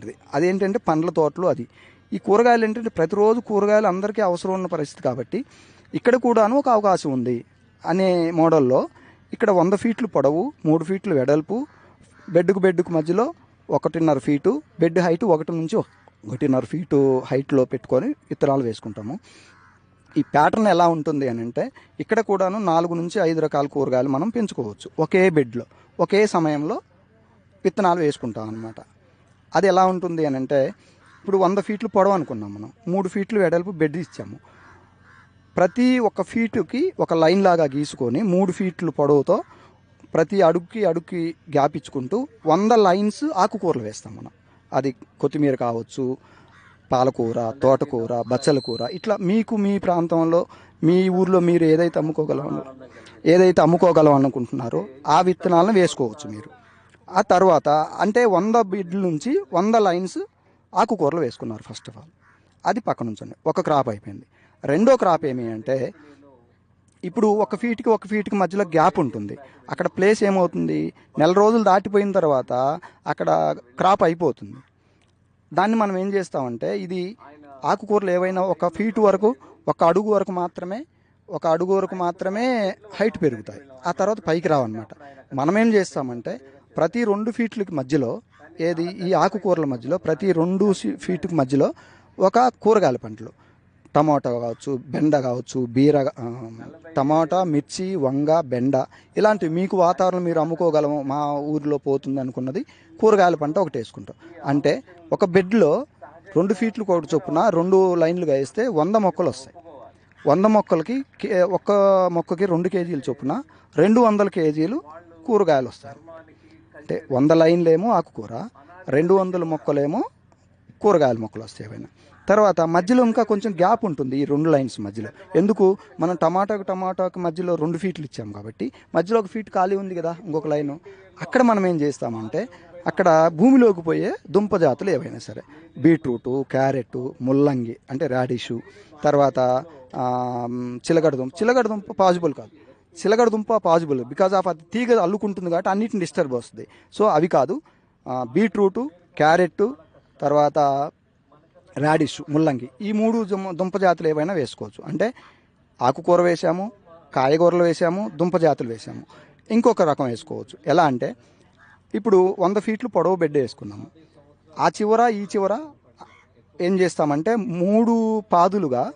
లాంటిది అదేంటంటే పండ్ల తోటలు అది. ఈ కూరగాయలు ఏంటంటే ప్రతిరోజు కూరగాయలు అందరికీ అవసరం ఉన్న పరిస్థితి కాబట్టి ఇక్కడ కూడాను ఒక అవకాశం ఉంది అనే మోడల్లో ఇక్కడ వంద ఫీట్లు పొడవు మూడు ఫీట్లు వెడల్పు బెడ్కు బెడ్కు మధ్యలో ఒకటిన్నర ఫీటు బెడ్ హైట్ ఒకటి నుంచి ఒకటిన్నర ఫీటు హైట్లో పెట్టుకొని విత్తనాలు వేసుకుంటాము. ఈ ప్యాటర్న్ ఎలా ఉంటుంది అని అంటే ఇక్కడ కూడాను నాలుగు నుంచి ఐదు రకాల కూరగాయలు మనం పెంచుకోవచ్చు ఒకే బెడ్లో ఒకే సమయంలో విత్తనాలు వేసుకుంటాం అనమాట అది ఎలా ఉంటుంది అని అంటే ఇప్పుడు వంద ఫీట్లు పొడవు అనుకున్నాం మనం. మూడు ఫీట్లు వెడల్పు బెడ్ ఇచ్చాము. ప్రతి ఒక్క ఫీటుకి ఒక లైన్ లాగా గీసుకొని మూడు ఫీట్లు పొడవుతో ప్రతి అడుగుకి అడుగుకి గ్యాప్ ఇచ్చుకుంటూ వంద లైన్స్ ఆకుకూరలు వేస్తాం మనం. అది కొత్తిమీర కావచ్చు పాలకూర తోటకూర బచ్చల కూర. ఇట్లా మీకు మీ ప్రాంతంలో మీ ఊర్లో మీరు ఏదైతే అమ్ముకోగలం ఏదైతే అమ్ముకోగలం అనుకుంటున్నారో ఆ విత్తనాలను వేసుకోవచ్చు మీరు. ఆ తర్వాత అంటే వంద బిడ్ల నుంచి వంద లైన్స్ ఆకుకూరలు వేసుకున్నారు ఫస్ట్ ఆఫ్ ఆల్ అది పక్కన ఉంచండి. ఒక క్రాప్ అయిపోయింది. రెండో క్రాప్ ఏమి అంటే ఇప్పుడు ఒక ఫీట్కి ఒక ఫీట్కి మధ్యలో గ్యాప్ ఉంటుంది. అక్కడ ప్లేస్ ఏమవుతుంది? నెల రోజులు దాటిపోయిన తర్వాత అక్కడ క్రాప్ అయిపోతుంది. దాన్ని మనం ఏం చేస్తామంటే ఇది ఆకుకూరలు ఏవైనా ఒక ఫీట్ వరకు ఒక అడుగు వరకు మాత్రమే ఒక అడుగు వరకు మాత్రమే హైట్ పెరుగుతాయి. ఆ తర్వాత పైకి రావన్నమాట. మనం ఏం చేస్తామంటే ప్రతి రెండు ఫీట్లకి మధ్యలో ఏది ఈ ఆకుకూరల మధ్యలో ప్రతి రెండు ఫీట్కి మధ్యలో ఒక కూరగాయల పంటలు. టమాటా కావచ్చు బెండ కావచ్చు బీర టమాటా మిర్చి వంగ బెండ ఇలాంటివి మీకు వాతావరణం మీరు అమ్ముకోగలము మా ఊరిలో పోతుంది అనుకున్నది కూరగాయల పంట ఒకటి వేసుకుంటాం. అంటే ఒక బెడ్లో రెండు ఫీట్లు కోటి చొప్పున రెండు లైన్లుగా వేస్తే వంద మొక్కలు వస్తాయి. వంద మొక్కలకి ఒక్క మొక్కకి రెండు కేజీలు చొప్పున రెండు వందల కేజీలు కూరగాయలు వస్తాయి అంటే వంద లైన్లేమో ఆకుకూర రెండు వందల మొక్కలేమో కూరగాయల మొక్కలు వస్తాయి ఏవైనా. తర్వాత మధ్యలో ఇంకా కొంచెం గ్యాప్ ఉంటుంది ఈ రెండు లైన్స్ మధ్యలో. ఎందుకు? మనం టమాటాకు టమాటాకు మధ్యలో రెండు ఫీట్లు ఇచ్చాం కాబట్టి మధ్యలో ఒక ఫీట్ ఖాళీ ఉంది కదా ఇంకొక లైను. అక్కడ మనం ఏం చేస్తామంటే అక్కడ భూమిలోకి పోయే దుంప జాతులు ఏవైనా సరే. బీట్రూటు క్యారెట్ ముల్లంగి అంటే రాడిషు తర్వాత చిలగడ దుంప. చిలగడ దుంప పాజిబుల్ కాదు. సిలగడ దుంప పాజిబుల్ బికాజ్ ఆఫ్ అది తీగ అల్లుకుంటుంది కాబట్టి అన్నిటిని డిస్టర్బ్ వస్తుంది. సో అవి కాదు. బీట్రూటు క్యారెట్ తర్వాత రాడిష్ ముల్లంగి. ఈ మూడు దుంప జాతులు ఏవైనా వేసుకోవచ్చు. అంటే ఆకుకూర వేసాము కాయగూరలు వేసాము దుంప జాతులు వేసాము. ఇంకొక రకం వేసుకోవచ్చు. ఎలా అంటే ఇప్పుడు వంద ఫీట్లు పొడవు బెడ్ వేసుకున్నాము. ఆ చివర ఈ చివర ఏం చేస్తామంటే మూడు పాదులుగా